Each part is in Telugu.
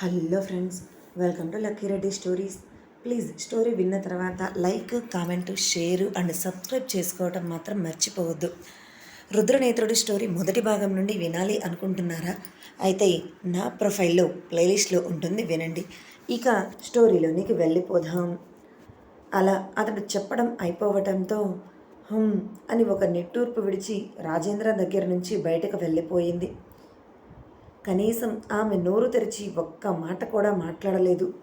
Hello friends welcome to lucky Reddy stories. Please story విన్న తర్వాత like comment share and subscribe చేసుకోవటం మాత్రం మర్చిపోవద్దు. రుద్రనేత్రుడి స్టోరీ మొదటి భాగం నుండి వినాలి అనుకుంటున్నారా? అయితే నా ప్రొఫైల్లో ప్లేలిస్ట్లో ఉంటుంది వినండి. ఇక స్టోరీలోనికి వెళ్ళిపోదాం. అలా అతడు చెప్పడం అయిపోవటంతో హమ్ అని ఒక నిట్టూర్పు విడిచి రాజేంద్ర దగ్గర నుంచి బయటకు వెళ్ళిపోయింది. కనీసం ఆమె నోరు తెరిచి ఒక్క మాట కూడా మాట్లాడలేదు.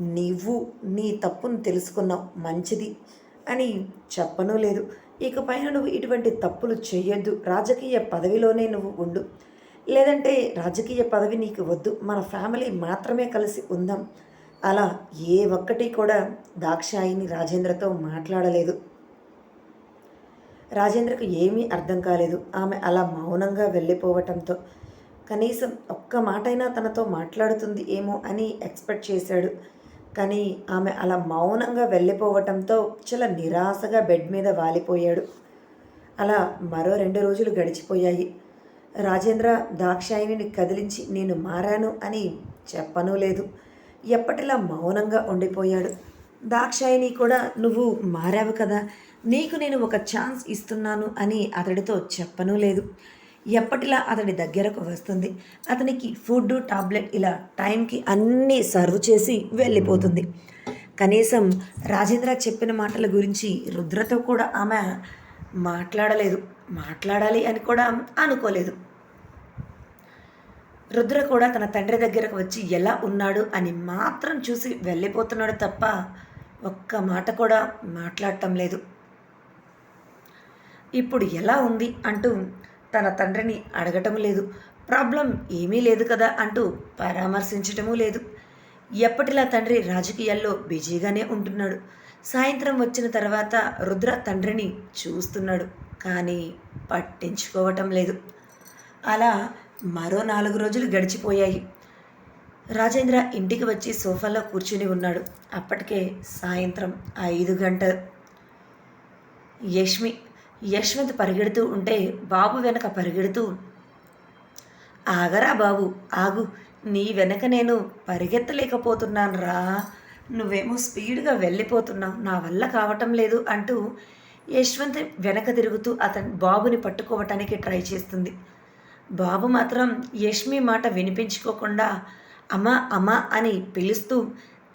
నీవు నీ తప్పును తెలుసుకున్నావు మంచిది అని చెప్పనూ లేదు. ఇకపైన నువ్వు ఇటువంటి తప్పులు చేయొద్దు రాజకీయ పదవిలోనే నువ్వు ఉండు. లేదంటే రాజకీయ పదవి నీకు వద్దు. మన ఫ్యామిలీ మాత్రమే కలిసి ఉందాం. అలా ఏ ఒక్కటి కూడా దాక్షాయిని రాజేంద్రతో మాట్లాడలేదు. రాజేంద్రకు ఏమీ అర్థం కాలేదు. ఆమె అలా మౌనంగా వెళ్ళిపోవటంతో కనీసం ఒక్క మాటైనా తనతో మాట్లాడుతుంది ఏమో అని ఎక్స్పెక్ట్ చేశాడు. కానీ ఆమె అలా మౌనంగా వెళ్ళిపోవటంతో చాలా నిరాశగా బెడ్ మీద వాలిపోయాడు. అలా మరో రెండు రోజులు గడిచిపోయాయి. రాజేంద్ర దాక్షాయిని కదిలించి నేను మారాను అని చెప్పనూ లేదు. ఎప్పటిలా మౌనంగా ఉండిపోయాడు. దాక్షాయిని కూడా నువ్వు మారావు కదా నీకు నేను ఒక ఛాన్స్ ఇస్తున్నాను అని అతడితో చెప్పనూ లేదు. ఎప్పటిలా అతని దగ్గరకు వస్తుంది. అతనికి ఫుడ్ టాబ్లెట్ ఇలా టైంకి అన్నీ సర్వ్ చేసి వెళ్ళిపోతుంది. కనీసం రాజేంద్ర చెప్పిన మాటల గురించి రుద్రతో కూడా ఆమె మాట్లాడలేదు. మాట్లాడాలి అని కూడా అనుకోలేదు. రుద్ర కూడా తన తండ్రి దగ్గరకు వచ్చి ఎలా ఉన్నాడు అని మాత్రం చూసి వెళ్ళిపోతున్నాడు తప్ప ఒక్క మాట కూడా మాట్లాడటం లేదు. ఇప్పుడు ఎలా ఉంది అంటూ తన తండ్రిని అడగటం లేదు. ప్రాబ్లం ఏమీ లేదు కదా అంటూ పరామర్శించటమూ లేదు. ఎప్పటిలా తండ్రి రాజకీయాల్లో బిజీగానే ఉంటున్నాడు. సాయంత్రం వచ్చిన తర్వాత రుద్ర తండ్రిని చూస్తున్నాడు కానీ పట్టించుకోవటం లేదు. అలా మరో నాలుగు రోజులు గడిచిపోయాయి. రాజేంద్ర ఇంటికి వచ్చి సోఫాలో కూర్చుని ఉన్నాడు. అప్పటికే సాయంత్రం ఐదు గంటలు. యష్మి యశ్వంత్ పరిగెడుతూ ఉంటే బాబు వెనక పరిగెడుతూ ఆగరా బాబు ఆగు. నీ వెనక నేను పరిగెత్తలేకపోతున్నాను రా నువ్వేమో స్పీడ్గా వెళ్ళిపోతున్నావు. నా వల్ల కావటం లేదు అంటూ యశ్వంత్ వెనక తిరుగుతూ అతని బాబుని పట్టుకోవటానికి ట్రై చేస్తుంది. బాబు మాత్రం యష్మి మాట వినిపించుకోకుండా అమ్మా అమ్మా అని పిలుస్తూ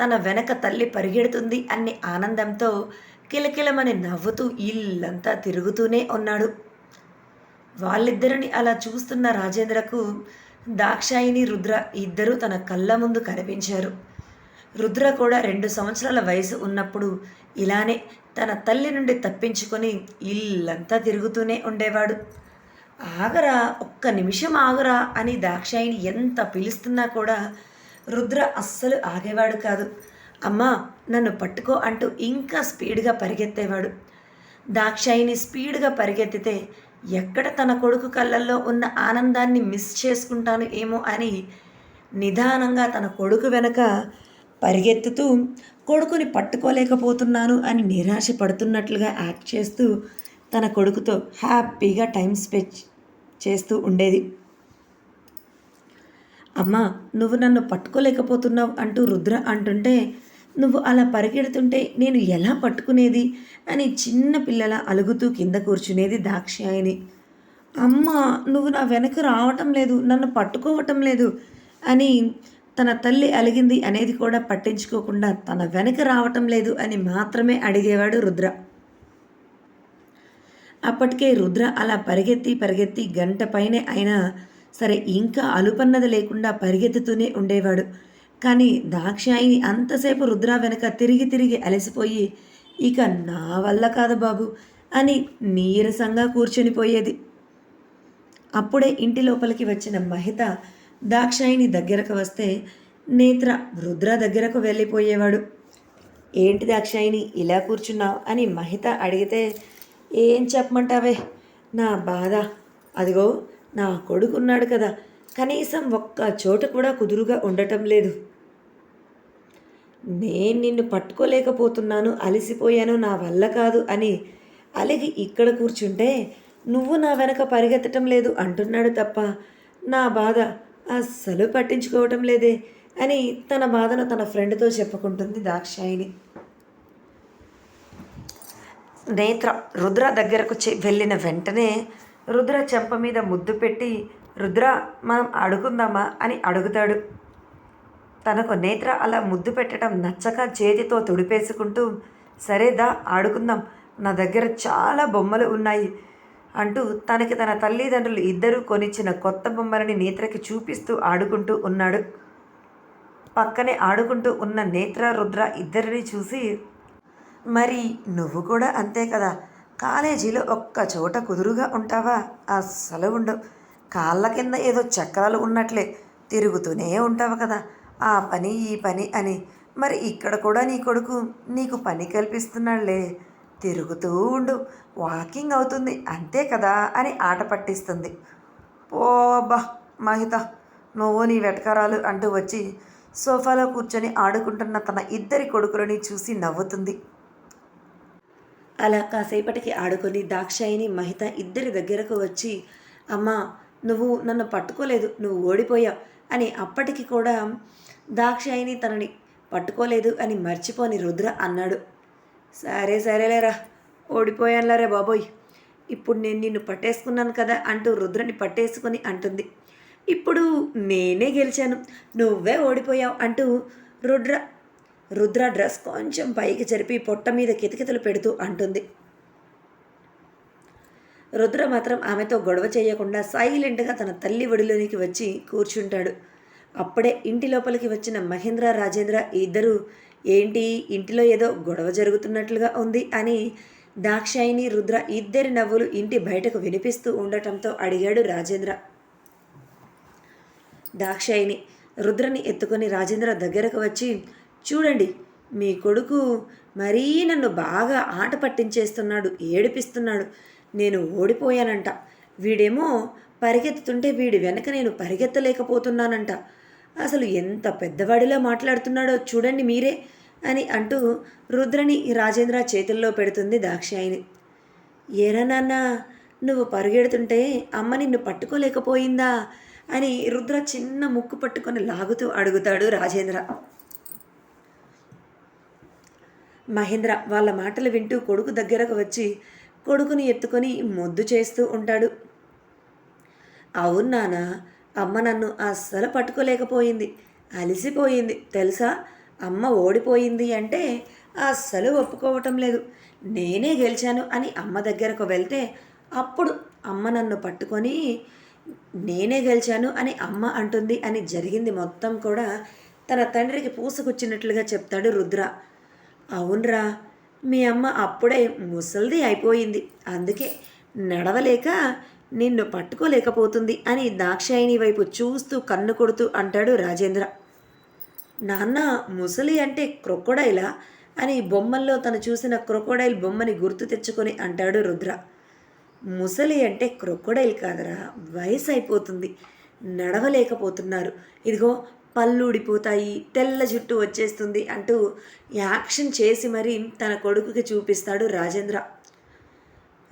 తన వెనక తల్లి పరిగెడుతుంది అనే ఆనందంతో కిలకిలమని నవ్వుతూ ఇల్లంతా తిరుగుతూనే ఉన్నాడు. వాళ్ళిద్దరిని అలా చూస్తున్న రాజేంద్రకు దాక్షాయిని రుద్ర ఇద్దరూ తన కళ్ళ ముందు కనిపించారు. రుద్ర కూడా రెండు సంవత్సరాల వయసు ఉన్నప్పుడు ఇలానే తన తల్లి నుండి తప్పించుకొని ఇల్లంతా తిరుగుతూనే ఉండేవాడు. ఆగరా ఒక్క నిమిషం ఆగరా అని దాక్షాయిని ఎంత పిలుస్తున్నా కూడా రుద్ర అస్సలు ఆగేవాడు కాదు. అమ్మా నన్ను పట్టుకో అంటూ ఇంకా స్పీడ్గా పరిగెత్తేవాడు. దాక్షాయిని స్పీడ్గా పరిగెత్తితే ఎక్కడ తన కొడుకు కళ్ళల్లో ఉన్న ఆనందాన్ని మిస్ చేసుకుంటాను ఏమో అని నిదానంగా తన కొడుకు వెనక పరిగెత్తుతూ కొడుకుని పట్టుకోలేకపోతున్నాను అని నిరాశ పడుతున్నట్లుగా యాక్ట్ చేస్తూ తన కొడుకుతో హ్యాపీగా టైం స్పెండ్ చేస్తూ ఉండేది. అమ్మా నువ్వు నన్ను పట్టుకోలేకపోతున్నావు అంటూ రుద్ర అంటుంటే నువ్వు అలా పరిగెడుతుంటే నేను ఎలా పట్టుకునేది? అని చిన్న పిల్లల అలుగుతూ కింద కూర్చునేది దాక్షాయిని అమ్మ నువ్వు నా వెనక రావటం లేదు నన్ను పట్టుకోవటం లేదు అని తన తల్లి అలిగింది అనేది కూడా పట్టించుకోకుండా తన వెనక రావటం లేదు అని మాత్రమే అడిగేవాడు రుద్ర. అప్పటికే రుద్ర అలా పరిగెత్తి పరిగెత్తి గంట పైనే అయినా సరే ఇంకా అలుపన్నది లేకుండా పరిగెత్తుతూనే ఉండేవాడు. కానీ దాక్షాయిని అంతసేపు రుద్ర వెనక తిరిగి తిరిగి అలసిపోయి ఇక నా వల్ల కాదు బాబు అని నీరసంగా కూర్చునిపోయేది. అప్పుడే ఇంటి లోపలికి వచ్చిన మహిత దాక్షాయిని దగ్గరకు వస్తే నేత్ర రుద్ర దగ్గరకు వెళ్ళిపోయేవాడు. ఏంటి దాక్షాయిని ఇలా కూర్చున్నావు? అని మహిత అడిగితే ఏం చెప్పమంటావే? నా బాధ. అదిగో నా కొడుకున్నాడు కదా. కనీసం ఒక్క చోట కూడా కుదురుగా ఉండటం లేదు. నేను నిన్ను పట్టుకోలేకపోతున్నాను అలసిపోయాను నా వల్ల కాదు అని అలిగి ఇక్కడ కూర్చుంటే నువ్వు నా వెనక పరిగెత్తటం లేదు అంటున్నాడు తప్ప నా బాధ అస్సలు పట్టించుకోవటం లేదే అని తన బాధను తన ఫ్రెండ్తో చెప్పుకుంటుంది దాక్షాయిని నేత్ర రుద్ర దగ్గరకు చె- వెళ్ళిన వెంటనే రుద్ర చెంప మీద ముద్దు పెట్టి రుద్ర మనం అడుగుందామా? అని అడుగుతాడు. తనకు నేత్ర అలా ముద్దు పెట్టడం నచ్చక చేతితో తుడిపేసుకుంటూ సరేదా ఆడుకుందాం. నా దగ్గర చాలా బొమ్మలు ఉన్నాయి అంటూ తనకి తన తల్లిదండ్రులు ఇద్దరూ కొనిచ్చిన కొత్త బొమ్మలని నేత్రకి చూపిస్తూ ఆడుకుంటూ ఉన్నాడు. పక్కనే ఆడుకుంటూ ఉన్న నేత్ర రుద్ర ఇద్దరిని చూసి మరి నువ్వు కూడా అంతే కదా? కాలేజీలో ఒక్క చోట కుదురుగా ఉంటావా? అస్సలు ఉండవు. కాళ్ళ కింద ఏదో చక్రాలు ఉన్నట్లే. తిరుగుతూనే ఉంటావు కదా. ఆ పని ఈ పని అని. మరి ఇక్కడ కూడా నీ కొడుకు నీకు పని కల్పిస్తున్నాడులే. తిరుగుతూ ఉండు. వాకింగ్ అవుతుంది. అంతే కదా అని ఆట పట్టిస్తుంది. ఓ మహిత నువ్వు నీ వెటకరాలు అంటూ వచ్చి సోఫాలో కూర్చొని ఆడుకుంటున్న తన ఇద్దరి కొడుకులని చూసి నవ్వుతుంది. అలా కాసేపటికి ఆడుకొని దాక్షాయిని మహిత ఇద్దరి దగ్గరకు వచ్చి అమ్మా నువ్వు నన్ను పట్టుకోలేదు. నువ్వు ఓడిపోయావు అని అప్పటికి కూడా దాక్షాయిని తనని పట్టుకోలేదు అని మర్చిపోని రుద్ర అన్నాడు. సరే సరేలేరా ఓడిపోయానులరే బాబోయ్. ఇప్పుడు నేను నిన్ను పట్టేసుకున్నాను కదా అంటూ రుద్రని పట్టేసుకొని అంటుంది. ఇప్పుడు నేనే గెలిచాను నువ్వే ఓడిపోయావు అంటూ రుద్ర రుద్ర డ్రెస్ కొంచెం పైకి జరిపి పొట్ట మీద కితకితలు పెడుతూ అంటుంది. రుద్ర మాత్రం ఆమెతో గొడవ చేయకుండా సైలెంట్గా తన తల్లి ఒడిలోనికి వచ్చి కూర్చుంటాడు. అప్పుడే ఇంటి లోపలికి వచ్చిన మహేంద్ర రాజేంద్ర ఇద్దరు ఏంటి ఇంటిలో ఏదో గొడవ జరుగుతున్నట్లుగా ఉంది అని దాక్షాయిని రుద్ర ఇద్దరి నవ్వులు ఇంటి బయటకు వినిపిస్తూ ఉండటంతో అడిగాడు రాజేంద్ర. దాక్షాయిని రుద్రని ఎత్తుకొని రాజేంద్ర దగ్గరకు వచ్చి చూడండి మీ కొడుకు మరీ నన్ను బాగా ఆట పట్టించేస్తున్నాడు ఏడిపిస్తున్నాడు. నేను ఓడిపోయానంట. వీడేమో పరిగెత్తుతుంటే వీడి వెనక నేను పరిగెత్తలేకపోతున్నానంట. అసలు ఎంత పెద్దవాడిలా మాట్లాడుతున్నాడో చూడండి మీరే అని అంటూ రుద్రని రాజేంద్ర చేతుల్లో పెడుతుంది దాక్షాయిని. ఏరా నాన్న నువ్వు పరుగెడుతుంటే అమ్మ నిన్ను పట్టుకోలేకపోయిందా అని రుద్ర చిన్న ముక్కు పట్టుకొని లాగుతూ అడుగుతాడు రాజేంద్ర. మహేంద్ర వాళ్ళ మాటలు వింటూ కొడుకు దగ్గరకు వచ్చి కొడుకుని ఎత్తుకొని మొద్దు చేస్తూ ఉంటాడు. అవును నాన్న అమ్మ నన్ను అస్సలు పట్టుకోలేకపోయింది. అలసిపోయింది. తెలుసా? అమ్మ ఓడిపోయింది అంటే అస్సలు ఒప్పుకోవటం లేదు. నేనే గెలిచాను అని అమ్మ దగ్గరకు వెళ్తే అప్పుడు అమ్మ నన్ను పట్టుకొని నేనే గెలిచాను అని అమ్మ అంటుంది అని జరిగింది మొత్తం కూడా తన తండ్రికి పూసకొచ్చినట్లుగా చెప్తాడు రుద్ర. అవునరా మీ అమ్మ అప్పుడే ముసల్ది అయిపోయింది. అందుకే నడవలేక నిన్ను పట్టుకోలేకపోతుంది అని దాక్షాయిని వైపు చూస్తూ కన్ను కొడుతూ అంటాడు రాజేంద్ర. నాన్న ముసలి అంటే క్రొక్కొడైలా అని బొమ్మల్లో తను చూసిన క్రొకోడైల్ బొమ్మని గుర్తు తెచ్చుకొని అంటాడు రుద్ర. ముసలి అంటే క్రొకోడైల్ కాదరా వయసు అయిపోతుంది నడవలేకపోతున్నారు. ఇదిగో పళ్ళు ఊడిపోతాయి తెల్ల జుట్టు వచ్చేస్తుంది అంటూ యాక్షన్ చేసి మరీ తన కొడుకుకి చూపిస్తాడు రాజేంద్ర.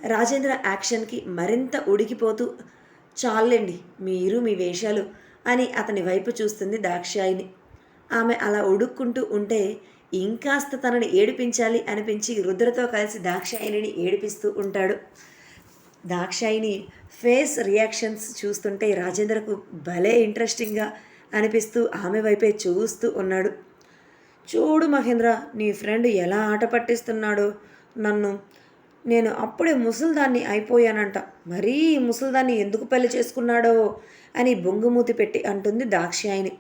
రాజేంద్ర యాక్షన్కి మరింత ఉడికిపోతూ చాలండి మీరు మీ వేషాలు అని అతని వైపు చూస్తుంది దాక్షాయిని ఆమె అలా ఉడుక్కుంటూ ఉంటే ఇంకాస్త తనని ఏడిపించాలి అనిపించి రుద్రతో కలిసి దాక్షాయిని ఏడిపిస్తూ ఉంటాడు. దాక్షాయిని ఫేస్ రియాక్షన్స్ చూస్తుంటే రాజేంద్రకు భలే ఇంట్రెస్టింగ్గా అనిపిస్తూ ఆమె వైపే చూస్తూ ఉన్నాడు. చూడు మహేంద్ర నీ ఫ్రెండ్ ఎలా ఆట పట్టిస్తున్నాడో నన్ను నేను అప్పుడే ముసల్దాన్ని అయిపోయానంట. మరీ ముసల్దాన్ని ఎందుకు పెళ్ళి చేసుకున్నాడో అని బొంగుమూతి పెట్టి అంటుంది దాక్షాయిని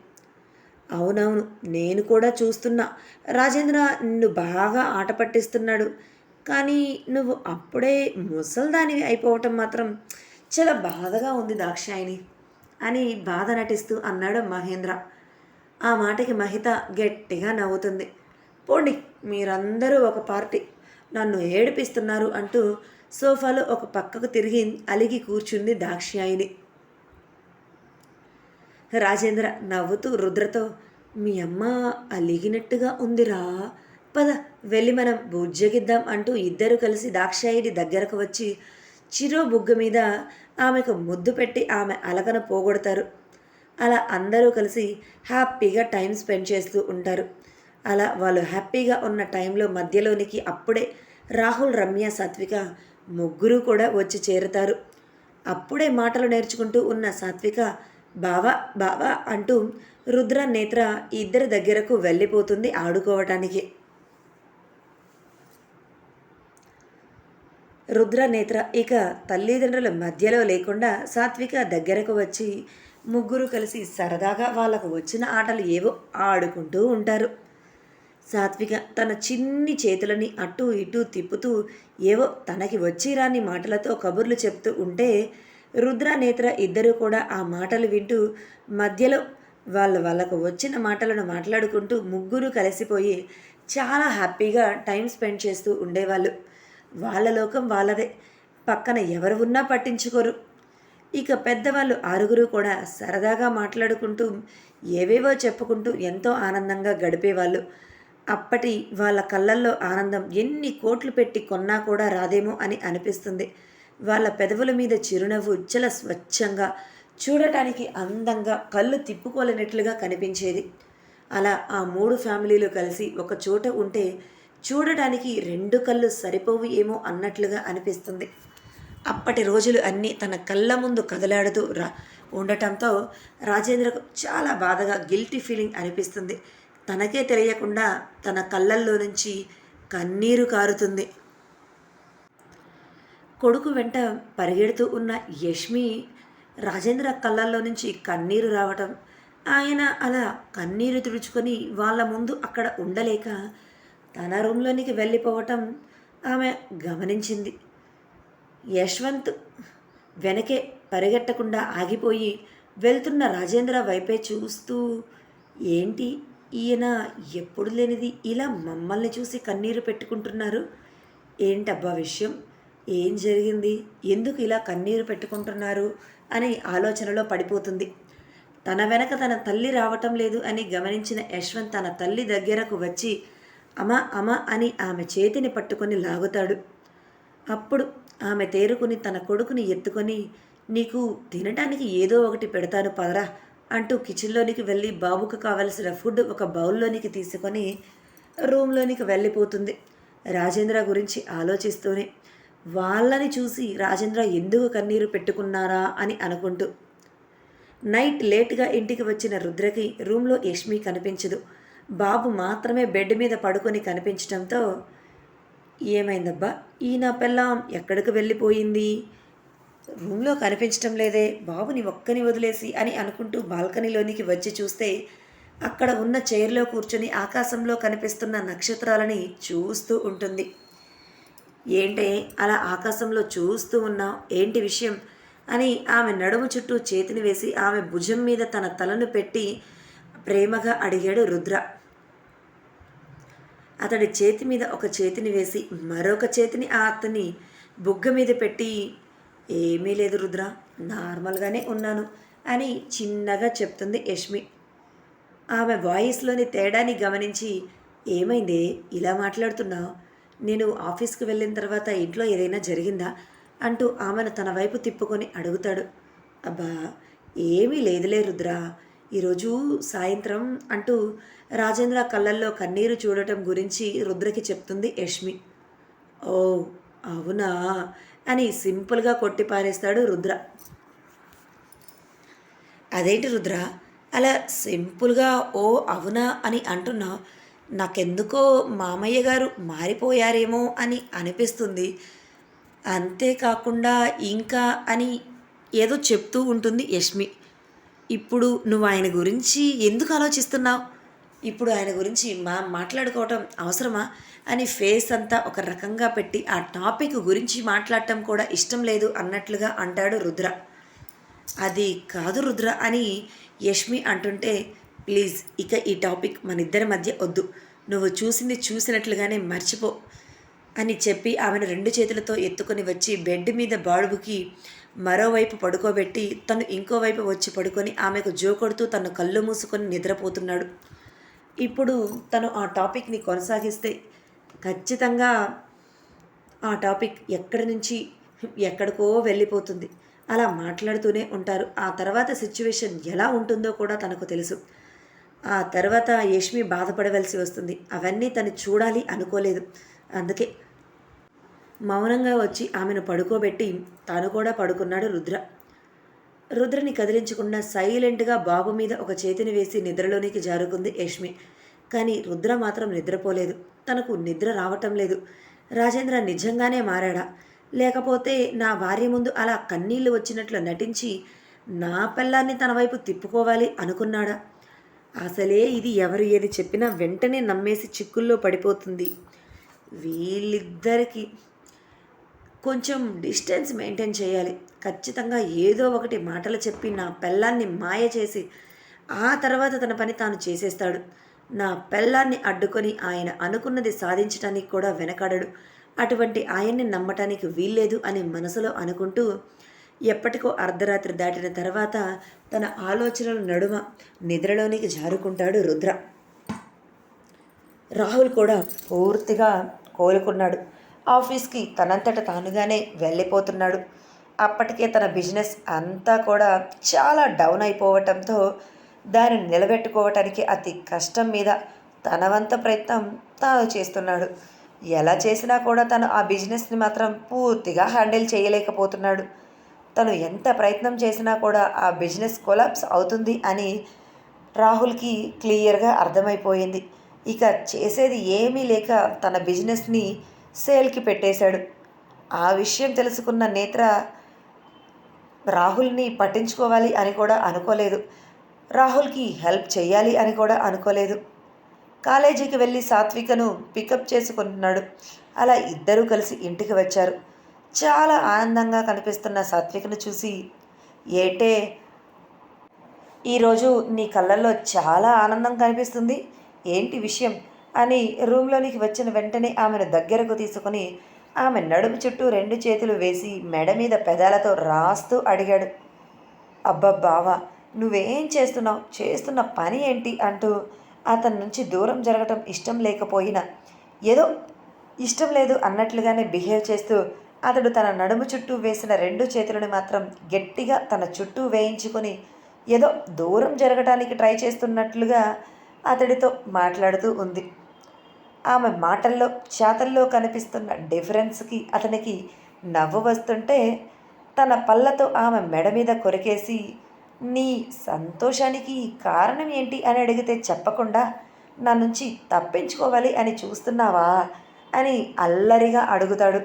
అవునవును నేను కూడా చూస్తున్నా. రాజేంద్ర నిన్ను బాగా ఆట పట్టిస్తున్నాడు. కానీ నువ్వు అప్పుడే ముసల్దానివి అయిపోవటం మాత్రం చాలా బాధగా ఉంది దాక్షాయిని అని బాధ నటిస్తూ అన్నాడు మహేంద్ర. ఆ మాటకి మహిత గట్టిగా నవ్వుతుంది. పోండి మీరందరూ ఒక పార్టీ. నన్ను ఏడిపిస్తున్నారు అంటూ సోఫాలో ఒక పక్కకు తిరిగి అలిగి కూర్చుంది దాక్షాయిని రాజేంద్ర నవ్వుతూ రుద్రతో మీ అమ్మ అలిగినట్టుగా ఉందిరా. పద వెళ్ళి మనం బుజ్జగిద్దాం అంటూ ఇద్దరు కలిసి దాక్షాయిని దగ్గరకు వచ్చి చిరో బుగ్గ మీద ఆమెకు ముద్దు పెట్టి ఆమె అలకన పోగొడతారు. అలా అందరూ కలిసి హ్యాపీగా టైం స్పెండ్ చేస్తూ ఉంటారు. అలా వాళ్ళు హ్యాపీగా ఉన్న టైంలో మధ్యలోనికి అప్పుడే రాహుల్ రమ్య సాత్విక ముగ్గురు కూడా వచ్చి చేరుతారు. అప్పుడే మాటలు నేర్చుకుంటూ ఉన్న సాత్విక బావా బావా అంటూ రుద్ర నేత్ర ఇద్దరి దగ్గరకు వెళ్ళిపోతుంది ఆడుకోవటానికి. రుద్ర నేత్ర ఇక తల్లిదండ్రుల మధ్యలో లేకుండా సాత్విక దగ్గరకు వచ్చి ముగ్గురు కలిసి సరదాగా వాళ్ళకు వచ్చిన ఆటలు ఏవో ఆడుకుంటూ ఉంటారు. సాత్విక తన చిన్ని చేతులని అటు ఇటు తిప్పుతూ ఏవో తనకి వచ్చిరాని మాటలతో కబుర్లు చెప్తూ ఉంటే రుద్ర నేత్ర ఇద్దరూ కూడా ఆ మాటలు వింటూ మధ్యలో వాళ్ళ వాళ్ళకు వచ్చిన మాటలను మాట్లాడుకుంటూ ముగ్గురు కలిసిపోయి చాలా హ్యాపీగా టైం స్పెండ్ చేస్తూ ఉండేవాళ్ళు. వాళ్ళ లోకం వాళ్ళదే. పక్కన ఎవరు ఉన్నా పట్టించుకోరు. ఇక పెద్దవాళ్ళు ఆరుగురు కూడా సరదాగా మాట్లాడుకుంటూ ఏవేవో చెప్పుకుంటూ ఎంతో ఆనందంగా గడిపేవాళ్ళు. అప్పటి వాళ్ళ కళ్ళల్లో ఆనందం ఎన్ని కోట్లు పెట్టి కొన్నా కూడా రాదేమో అని అనిపిస్తుంది. వాళ్ళ పెదవుల మీద చిరునవ్వు ఉజ్జల స్వచ్ఛంగా చూడటానికి అందంగా కళ్ళు తిప్పుకోలేనట్లుగా కనిపించేది. అలా ఆ మూడు ఫ్యామిలీలు కలిసి ఒక చోట ఉంటే చూడటానికి రెండు కళ్ళు సరిపోవు ఏమో అన్నట్లుగా అనిపిస్తుంది. అప్పటి రోజులు అన్నీ తన కళ్ళ ముందు కదలాడుతూ రా ఉండటంతో రాజేంద్రకు చాలా బాధగా గిల్టీ ఫీలింగ్ అనిపిస్తుంది. తనకే తెలియకుండా తన కళ్ళల్లో నుంచి కన్నీరు కారుతుంది. కొడుకు వెంట పరిగెడుతూ ఉన్న యష్మి రాజేంద్ర కళ్ళల్లో నుంచి కన్నీరు రావటం ఆయన అలా కన్నీరు తుడుచుకొని వాళ్ళ ముందు అక్కడ ఉండలేక తన రూమ్లోనికి వెళ్ళిపోవటం ఆమె గమనించింది. యశ్వంత్ వెనకే పరిగెట్టకుండా ఆగిపోయి వెళ్తున్న రాజేంద్ర వైపే చూస్తూ ఏంటి ఈయన ఎప్పుడు లేనిది ఇలా మమ్మల్ని చూసి కన్నీరు పెట్టుకుంటున్నారు? ఏంటబ్బా విషయం? ఏం జరిగింది? ఎందుకు ఇలా కన్నీరు పెట్టుకుంటున్నారు? అని ఆలోచనలో పడిపోతుంది. తన వెనక తన తల్లి రావటం లేదు అని గమనించిన యశ్వంత్ తన తల్లి దగ్గరకు వచ్చి అమ అమ అని ఆమె చేతిని పట్టుకొని లాగుతాడు. అప్పుడు ఆమె తేరుకుని తన కొడుకుని ఎత్తుకొని నీకు తినడానికి ఏదో ఒకటి పెడతాను పదరా అంటూ కిచెన్లోనికి వెళ్ళి బాబుకు కావలసిన ఫుడ్ ఒక బౌల్లోనికి తీసుకొని రూమ్లోనికి వెళ్ళిపోతుంది. రాజేంద్ర గురించి ఆలోచిస్తూనే వాళ్ళని చూసి రాజేంద్ర ఎందుకు కన్నీరు పెట్టుకున్నారా అని అనుకుంటూ నైట్ లేట్గా ఇంటికి వచ్చిన రుద్రకి రూమ్లో యష్మి కనిపించదు. బాబు మాత్రమే బెడ్ మీద పడుకొని కనిపించడంతో ఏమైందబ్బా ఈ నా పిల్లం ఎక్కడికి వెళ్ళిపోయింది? రూమ్లో కనిపించటం లేదే. బాబుని ఒక్కని వదిలేసి అని అనుకుంటూ బాల్కనీలోనికి వచ్చి చూస్తే అక్కడ ఉన్న చైర్లో కూర్చొని ఆకాశంలో కనిపిస్తున్న నక్షత్రాలని చూస్తూ ఉంటుంది. ఏంటే అలా ఆకాశంలో చూస్తూ ఉన్నావు ఏంటి విషయం అని ఆమె నడుము చుట్టూ చేతిని వేసి ఆమె భుజం మీద తన తలను పెట్టి ప్రేమగా అడిగాడు రుద్ర. అతడి చేతి మీద ఒక చేతిని వేసి మరొక చేతిని ఆ అతని బుగ్గ మీద పెట్టి ఏమీ లేదు రుద్ర. నార్మల్గానే ఉన్నాను అని చిన్నగా చెప్తుంది యష్మి. ఆమె వాయిస్లోని తేడాని గమనించి ఏమైందే? ఇలా మాట్లాడుతున్నావు? నేను ఆఫీస్కి వెళ్ళిన తర్వాత ఇంట్లో ఏదైనా జరిగిందా? అంటూ ఆమెను తన వైపు తిప్పుకొని అడుగుతాడు. అబ్బా ఏమీ లేదులే రుద్ర. ఈరోజు సాయంత్రం అంటూ రాజేంద్ర కళ్ళల్లో కన్నీరు చూడటం గురించి రుద్రకి చెప్తుంది యష్మి. ఓ అవునా? అని సింపుల్గా కొట్టి పారేస్తాడు రుద్ర. అదేంటి రుద్ర? అలా సింపుల్గా ఓ అవునా అని అంటున్నా నాకెందుకో మామయ్య గారు మారిపోయారేమో అని అనిపిస్తుంది. అంతేకాకుండా ఇంకా అని ఏదో చెప్తూ ఉంటుంది యష్మి. ఇప్పుడు నువ్వు ఆయన గురించి ఎందుకు ఆలోచిస్తున్నావు? ఇప్పుడు ఆయన గురించి మా మాట్లాడుకోవటం అవసరమా? అని ఫేస్ అంతా ఒక రకంగా పెట్టి ఆ టాపిక్ గురించి మాట్లాడటం కూడా ఇష్టం లేదు అన్నట్లుగా అంటాడు రుద్ర. అది కాదు రుద్ర అని యష్మి అంటుంటే ప్లీజ్ ఇక ఈ టాపిక్ మన ఇద్దరి మధ్య వద్దు. నువ్వు చూసింది చూసినట్లుగానే మర్చిపో అని చెప్పి ఆమెను రెండు చేతులతో ఎత్తుకొని వచ్చి బెడ్ మీద బాడుబుకి మరోవైపు పడుకోబెట్టి తను ఇంకోవైపు వచ్చి పడుకొని ఆమెకు జోకొడుతూ తను కళ్ళు మూసుకొని నిద్రపోతున్నాడు. ఇప్పుడు తను ఆ టాపిక్ని కొనసాగిస్తే ఖచ్చితంగా ఆ టాపిక్ ఎక్కడి నుంచి ఎక్కడికో వెళ్ళిపోతుంది. అలా మాట్లాడుతూనే ఉంటారు. ఆ తర్వాత సిచ్యువేషన్ ఎలా ఉంటుందో కూడా తనకు తెలుసు. ఆ తర్వాత యష్మి బాధపడవలసి వస్తుంది. అవన్నీ తను చూడాలి అనుకోలేదు. అందుకే మౌనంగా వచ్చి ఆమెను పడుకోబెట్టి తాను కూడా పడుకున్నాడు రుద్ర. రుద్రని కదిలించకుండా సైలెంట్గా బాబు మీద ఒక చేతిని వేసి నిద్రలోనికి జారుకుంది యష్మి. కానీ రుద్ర మాత్రం నిద్రపోలేదు. తనకు నిద్ర రావటం లేదు. రాజేంద్ర నిజంగానే మారాడా? లేకపోతే నా భార్య ముందు అలా కన్నీళ్ళు వచ్చినట్లు నటించి నా పిల్లాన్ని తన వైపు తిప్పుకోవాలి అనుకున్నాడా? అసలే ఇది ఎవరు ఏది చెప్పినా వెంటనే నమ్మేసి చిక్కుల్లో పడిపోతుంది. వీళ్ళిద్దరికీ కొంచెం డిస్టెన్స్ మెయింటైన్ చేయాలి. ఖచ్చితంగా ఏదో ఒకటి మాటలు చెప్పి నా పెళ్ళాన్ని మాయ చేసి ఆ తర్వాత తన పని తాను చేసేస్తాడు. నా పెళ్ళాన్ని అడ్డుకొని ఆయన అనుకున్నది సాధించడానికి కూడా వెనకాడడు. అటువంటి ఆయన్ని నమ్మటానికి వీల్లేదు అని మనసులో అనుకుంటూ ఎప్పటికో అర్ధరాత్రి దాటిన తర్వాత తన ఆలోచనల నడుమ నిద్రలోనికి జారుకుంటాడు రుద్ర. రాహుల్ కూడా పూర్తిగా కోలుకున్నాడు. ఆఫీస్కి తనంతట తానుగానే వెళ్ళిపోతున్నాడు. అప్పటికే తన బిజినెస్ అంతా కూడా చాలా డౌన్ అయిపోవటంతో దానిని నిలబెట్టుకోవటానికి అతి కష్టం మీద తన వంత ప్రయత్నం తాను చేస్తున్నాడు. ఎలా చేసినా కూడా తను ఆ బిజినెస్ని మాత్రం పూర్తిగా హ్యాండిల్ చేయలేకపోతున్నాడు. తను ఎంత ప్రయత్నం చేసినా కూడా ఆ బిజినెస్ కొలాప్స్ అవుతుంది అని రాహుల్కి క్లియర్గా అర్థమైపోయింది. ఇక చేసేది ఏమీ లేక తన బిజినెస్ని సేల్కి పెట్టేశాడు. ఆ విషయం తెలుసుకున్న నేత్ర రాహుల్ని పట్టించుకోవాలి అని కూడా అనుకోలేదు. రాహుల్కి హెల్ప్ చేయాలి అని కూడా అనుకోలేదు. కాలేజీకి వెళ్ళి సాత్వికను పికప్ చేసుకుంటున్నాడు అలా ఇద్దరూ కలిసి ఇంటికి వచ్చారు. చాలా ఆనందంగా కనిపిస్తున్న సాత్వికను చూసి ఏటే ఈరోజు నీ కళ్ళల్లో చాలా ఆనందం కనిపిస్తుంది. ఏంటి విషయం? అని రూమ్లోనికి వచ్చిన వెంటనే ఆమెను దగ్గరకు తీసుకుని ఆమె నడుము చుట్టూ రెండు చేతులు వేసి మెడ మీద పెదాలతో రాస్తూ అడిగాడు. అబ్బా బావా నువ్వేం చేస్తున్నావు? చేస్తున్న పని ఏంటి? అంటూ అతని నుంచి దూరం జరగటం ఇష్టం లేకపోయినా ఏదో ఇష్టం లేదు అన్నట్లుగానే బిహేవ్ చేస్తూ అతడు తన నడుము చుట్టూ వేసిన రెండు చేతులను మాత్రం గట్టిగా తన చుట్టూ వేయించుకొని ఏదో దూరం జరగటానికి ట్రై చేస్తున్నట్లుగా అతడితో మాట్లాడుతూ ఉంది. ఆమె మాటల్లో చేతల్లో కనిపిస్తున్న డిఫరెన్స్కి అతనికి నవ్వు వస్తుంటే తన పళ్ళతో ఆమె మెడ మీద కొరికేసి నీ సంతోషానికి కారణం ఏంటి? అని అడిగితే చెప్పకుండా నా నుంచి తప్పించుకోవాలి అని చూస్తున్నావా? అని అల్లరిగా అడుగుతాడు.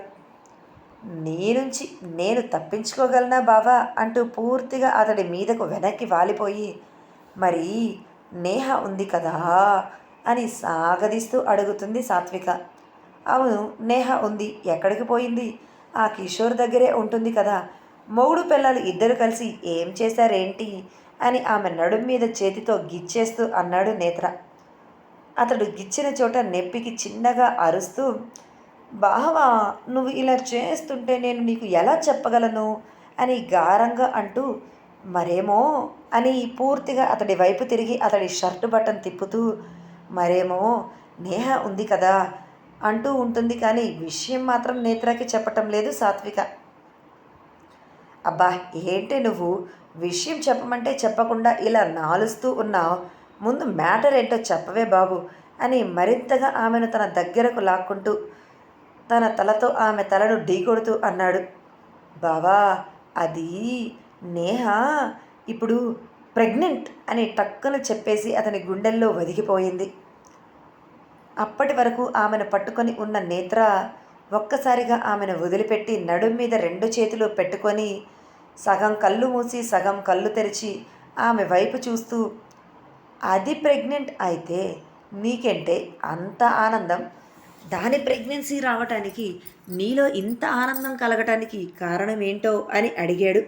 నీ నుంచి నేను తప్పించుకోగలనా బావా? అంటూ పూర్తిగా అతడి మీదకు వెనక్కి వాలిపోయి మరి నేహ ఉంది కదా అని సాగదీస్తూ అడుగుతుంది సాత్విక. అవును నేహ ఉంది. ఎక్కడికి పోయింది? ఆ కిషోర్ దగ్గరే ఉంటుంది కదా. మొగుడు పిల్లలు ఇద్దరు కలిసి ఏం చేశారేంటి? అని ఆమె నడుం మీద చేతితో గిచ్చేస్తూ అన్నాడు నేత్ర. అతడు గిచ్చిన చోట నెప్పికి చిన్నగా అరుస్తూ బావా నువ్వు ఇలా చేస్తుంటే నేను నీకు ఎలా చెప్పగలను? అని గారంగా అంటూ మరేమో? అని పూర్తిగా అతడి వైపు తిరిగి అతడి షర్టు బటన్ తిప్పుతూ మరేమో నేహ ఉంది కదా అంటూ ఉంటుంది కానీ విషయం మాత్రం నేత్రాకి చెప్పటం లేదు సాత్విక. అబ్బా ఏంటి నువ్వు? విషయం చెప్పమంటే చెప్పకుండా ఇలా నాలుస్తూ ఉన్నావు. ముందు మ్యాటర్ ఏంటో చెప్పవే బాబు అని మరింతగా ఆమెను తన దగ్గరకు లాక్కుంటూ తన తలతో ఆమె తలను ఢీకొడుతూ అన్నాడు. బావా అది నేహ ఇప్పుడు ప్రెగ్నెంట్ అని టక్కున చెప్పేసి అతని గుండెల్లో వదిగిపోయింది అప్పటి వరకు ఆమెను పట్టుకొని ఉన్న నేత్ర ఒక్కసారిగా ఆమెను వదిలిపెట్టి నడుం మీద రెండు చేతులు పెట్టుకొని సగం కళ్ళు మూసి సగం కళ్ళు తెరిచి ఆమె వైపు చూస్తూ అది ప్రెగ్నెంట్ అయితే నీకంటే అంత ఆనందం. దాని ప్రెగ్నెన్సీ రావటానికి నీలో ఇంత ఆనందం కలగటానికి కారణం ఏంటో అని అడిగాడు.